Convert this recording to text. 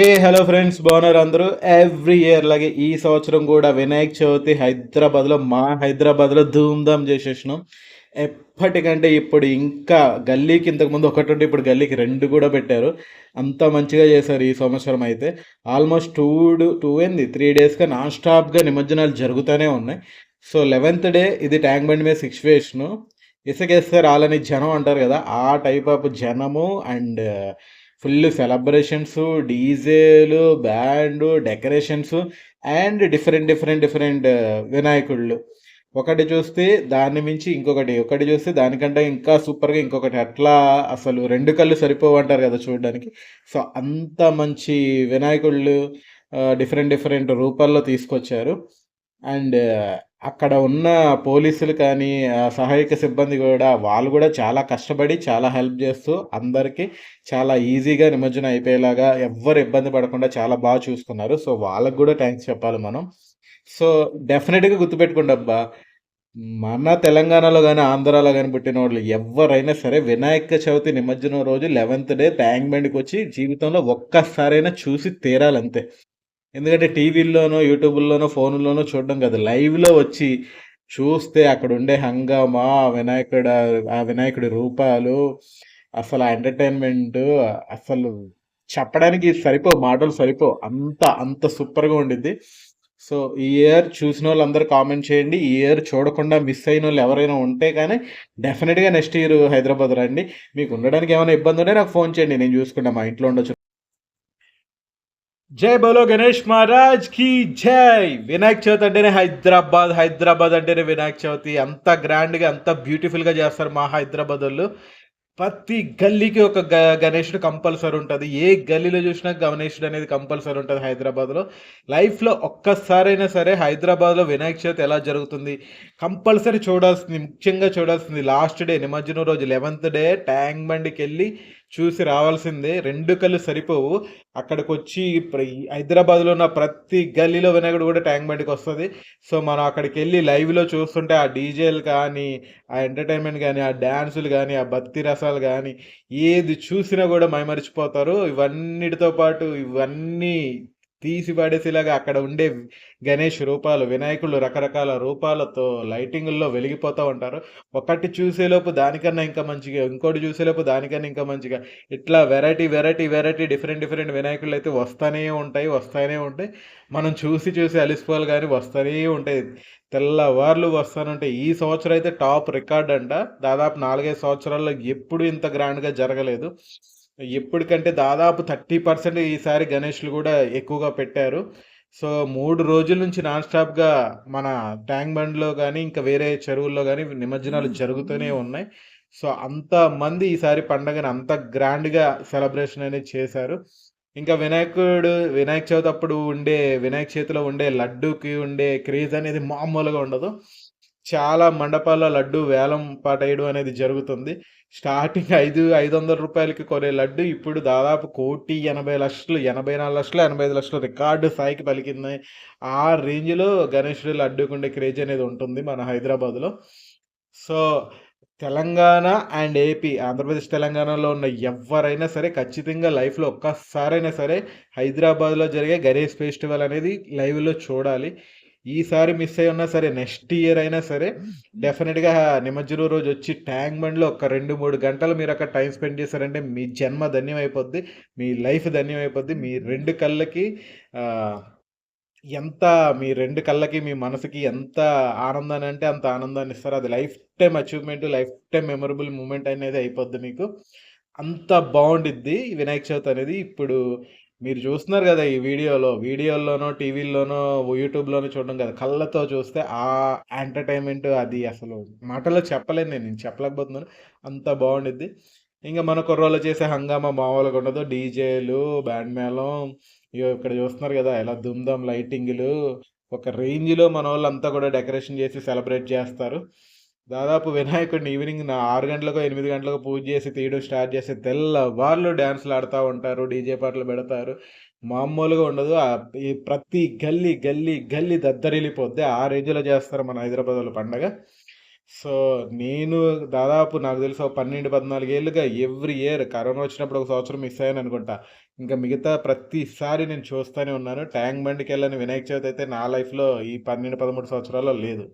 ఏ hello friends బాగున్నారు అందరూ? Every year లాగే ఈ సంవత్సరం కూడా వినాయక చవితి హైదరాబాద్లో మా హైదరాబాద్లో ధూమ్ధామ్ చేసేసినాం. ఎప్పటికంటే ఇప్పుడు ఇంకా గల్లీకి ఇంతకుముందు ఒకటి ఉంటే ఇప్పుడు గల్లీకి రెండు కూడా పెట్టారు. అంత మంచిగా చేశారు ఈ సంవత్సరం అయితే. ఆల్మోస్ట్ టూ టూ ఏంది? త్రీ డేస్గా నాన్ స్టాప్గా నిమజ్జనాలు జరుగుతూనే ఉన్నాయి. సో లెవెన్త్ డే ఇది ట్యాంక్ బండి మీద సిక్స్ వేషను ఇసుకేస్తే రాలని జనం అంటారు కదా ఆ టైప్ ఆఫ్ జనము అండ్ ఫుల్ సెలబ్రేషన్స్ డీజేలు band decorations and different different different వినాయకుళ్ళు. ఒకటి చూస్తే దాన్ని మించి ఇంకొకటి ఒకటి చూస్తే దానికంటే ఇంకా సూపర్గా ఇంకొకటి. అట్లా అసలు రెండు కళ్ళు సరిపోవు అంటారు కదా చూడడానికి. సో అంత మంచి వినాయకుళ్ళు డిఫరెంట్ డిఫరెంట్ రూపాల్లో తీసుకొచ్చారు. అండ్ అక్కడ ఉన్న పోలీసులు కానీ సహాయక సిబ్బంది కూడా వాళ్ళు కూడా చాలా కష్టపడి చాలా హెల్ప్ చేస్తూ అందరికీ చాలా ఈజీగా నిమజ్జనం అయిపోయేలాగా ఎవ్వరు ఇబ్బంది పడకుండా చాలా బాగా చూసుకున్నారు. సో వాళ్ళకు కూడా థ్యాంక్స్ చెప్పాలి మనం. సో డెఫినెట్గా గుర్తుపెట్టుకోండి అబ్బా మన తెలంగాణలో కానీ ఆంధ్రాలో కానీ పుట్టిన వాళ్ళు ఎవరైనా సరే వినాయక చవితి నిమజ్జనం రోజు లెవెన్త్ డే ట్యాంక్ బండికి వచ్చి జీవితంలో ఒక్కసారైనా చూసి తీరాలంతే. ఎందుకంటే టీవీల్లోనో యూట్యూబ్లోనో ఫోన్లోనో చూడడం కాదు. లైవ్లో వచ్చి చూస్తే అక్కడ ఉండే హంగామా వినాయకుడ వినాయకుడు ఆ వినాయకుడి రూపాలు అసలు ఆ ఎంటర్టైన్మెంట్ అసలు చెప్పడానికి సరిపో మాటలు సరిపో అంత అంత సూపర్గా ఉండిద్ది. సో ఈ ఇయర్ చూసిన వాళ్ళందరూ కామెంట్ చేయండి. ఈ ఇయర్ చూడకుండా మిస్ అయిన వాళ్ళు ఎవరైనా ఉంటే కానీ డెఫినెట్గా నెక్స్ట్ ఇయర్ హైదరాబాద్ రండి. మీకు ఉండడానికి ఏమైనా ఇబ్బంది ఉంటే నాకు ఫోన్ చేయండి. నేను చూసుకుంటా మా ఇంట్లో ఉండొచ్చు. జై బోలో గణేష్ మహారాజ్కి జై. వినాయక చవితి అంటేనే హైదరాబాద్ హైదరాబాద్ అంటేనే వినాయక చవితి. అంత గ్రాండ్గా అంత బ్యూటిఫుల్గా చేస్తారు మా హైదరాబాద్ వాళ్ళు. ప్రతి గల్లీకి ఒక గ గణేషుడు కంపల్సరీ ఉంటుంది. ఏ గల్లీలో చూసినా గణేషుడు అనేది కంపల్సరీ ఉంటుంది హైదరాబాద్లో. లైఫ్లో ఒక్కసారైనా సరే హైదరాబాద్లో వినాయక చవితి ఎలా జరుగుతుంది? కంపల్సరీ చూడాల్సింది ముఖ్యంగా చూడాల్సింది లాస్ట్ డే నిమజ్జనం రోజు లెవెన్త్ డే ట్యాంక్ బండికి వెళ్ళి చూసి రావాల్సిందే. రెండు కళ్ళు సరిపోవు. అక్కడికి వచ్చి హైదరాబాద్లో ఉన్న ప్రతి గల్లీలో వినాయకుడు కూడా ట్యాంక్ బండికి వస్తుంది. సో మనం అక్కడికి వెళ్ళి లైవ్లో చూస్తుంటే ఆ డీజేలు కానీ ఆ ఎంటర్టైన్మెంట్ కానీ ఆ డ్యాన్సులు కానీ ఆ భక్తి రసాలు కానీ ఏది చూసినా కూడా మైమరిచిపోతారు. ఇవన్నిటితో పాటు ఇవన్నీ తీసి పడేసేలాగా అక్కడ ఉండే గణేష్ రూపాలు వినాయకులు రకరకాల రూపాలతో లైటింగుల్లో వెలిగిపోతూ ఉంటారు. ఒకటి చూసేలోపు దానికన్నా ఇంకా మంచిగా ఇంకోటి చూసేలోపు దానికన్నా ఇంకా మంచిగా. ఇట్లా variety variety variety different different వినాయకులు అయితే వస్తూనే ఉంటాయి వస్తూనే ఉంటాయి. మనం చూసి చూసి అలిసిపోవాలి కానీ వస్తూనే ఉంటాయి. తెల్లవార్లు వస్తానంటాయి ఈ సంవత్సరం అయితే టాప్ రికార్డ్ అంట. దాదాపు నాలుగైదు సంవత్సరాల్లో ఎప్పుడు ఇంత గ్రాండ్గా జరగలేదు. ఎప్పటికంటే దాదాపు థర్టీ పర్సెంట్ ఈసారి గణేష్లు కూడా ఎక్కువగా పెట్టారు. సో మూడు రోజుల నుంచి నాన్ స్టాప్గా మన ట్యాంక్ బండ్లో కానీ ఇంకా వేరే చెరువుల్లో కానీ నిమజ్జనాలు జరుగుతూనే ఉన్నాయి. సో అంత మంది ఈసారి పండగని అంత గ్రాండ్గా సెలబ్రేషన్ అనేది చేశారు. ఇంకా వినాయకుడు వినాయక చవితి అప్పుడు ఉండే వినాయక చేతిలో ఉండే లడ్డూకి ఉండే క్రేజ్ అనేది మామూలుగా ఉండదు. చాలా మండపాల లడ్డు వేలం పాటేయడం అనేది జరుగుతుంది. స్టార్టింగ్ ఐదు ఐదు వందల రూపాయలకి కొనే లడ్డు ఇప్పుడు దాదాపు కోటి ఎనభై లక్షలు ఎనభై నాలుగు లక్షలు ఎనభై ఐదు లక్షలు రికార్డు స్థాయికి పలికింది. ఆ రేంజ్లో గణేశుడు లడ్డుకుండే క్రేజ్ అనేది ఉంటుంది మన హైదరాబాద్లో. So Telangana and AP Andhra Pradesh తెలంగాణలో ఉన్న ఎవరైనా సరే ఖచ్చితంగా లైఫ్లో ఒక్కసారైనా సరే హైదరాబాద్లో జరిగే గణేష్ ఫెస్టివల్ అనేది లైవ్లో చూడాలి. ఈసారి మిస్ అయి ఉన్నా సరే నెక్స్ట్ ఇయర్ అయినా సరే డెఫినెట్గా నిమజ్జనం రోజు వచ్చి ట్యాంక్ బండ్లో ఒక రెండు మూడు గంటలు మీరు అక్కడ టైం స్పెండ్ చేశారంటే మీ జన్మ ధన్యమైపోద్ది మీ లైఫ్ ధన్యమైపోద్ది మీ రెండు కళ్ళకి ఎంత మీ రెండు కళ్ళకి మీ మనసుకి ఎంత ఆనందాన్ని అంటే అంత ఆనందాన్ని ఇస్తారు. అది life time achievement life time memorable moment అనేది అయిపోద్ది మీకు. అంత బాగుండిద్ది వినాయక చవితి అనేది. ఇప్పుడు మీరు చూస్తున్నారు కదా ఈ వీడియోలో. వీడియోల్లోనో టీవీల్లోనో యూట్యూబ్లోనో చూడడం కదా. కళ్ళతో చూస్తే ఆ ఎంటర్టైన్మెంట్ అది అసలు మాటలో చెప్పలేను నేను. నేను చెప్పలేకపోతున్నాను. అంత బాగుండిద్ది. ఇంకా మన కుర్రోళ్ళు చేసే హంగామా మామూలుగా ఉండదు. డీజేలు బ్యాండ్ మేళం ఇగో ఇక్కడ చూస్తున్నారు కదా ఇలా దుమ్దమ్ లైటింగ్లు. ఒక రేంజ్లో మన వాళ్ళు అంతా కూడా డెకరేషన్ చేసి సెలబ్రేట్ చేస్తారు. దాదాపు వినాయకుడిని ఈవినింగ్ నా ఆరు గంటలకు ఎనిమిది గంటలకు పూజ చేసి తీయడం స్టార్ట్ చేసి తెల్లవార్లు డ్యాన్స్లు ఆడుతూ ఉంటారు డీజే పాటలు పెడతారు మామూలుగా ఉండదు ఈ ప్రతి గల్లీ గల్లీ గల్లీ దద్దరిల్లిపోద్ది ఆ రేంజ్లో చేస్తారు మన హైదరాబాద్లో పండగ సో, నేను దాదాపు నాకు తెలుసు పన్నెండు పద్నాలుగు ఏళ్ళుగా ఎవ్రీ ఇయర్ కరోనా వచ్చినప్పుడు ఒక సంవత్సరం మిస్ అయ్యాననుకుంటా. ఇంకా మిగతా ప్రతిసారి నేను చూస్తానే ఉన్నాను. ట్యాంక్ బండ్‌కెళ్ళని వినాయక చవితి అయితే నా లైఫ్‌లో ఈ 12, 13 సంవత్సరాల్లో లేదు.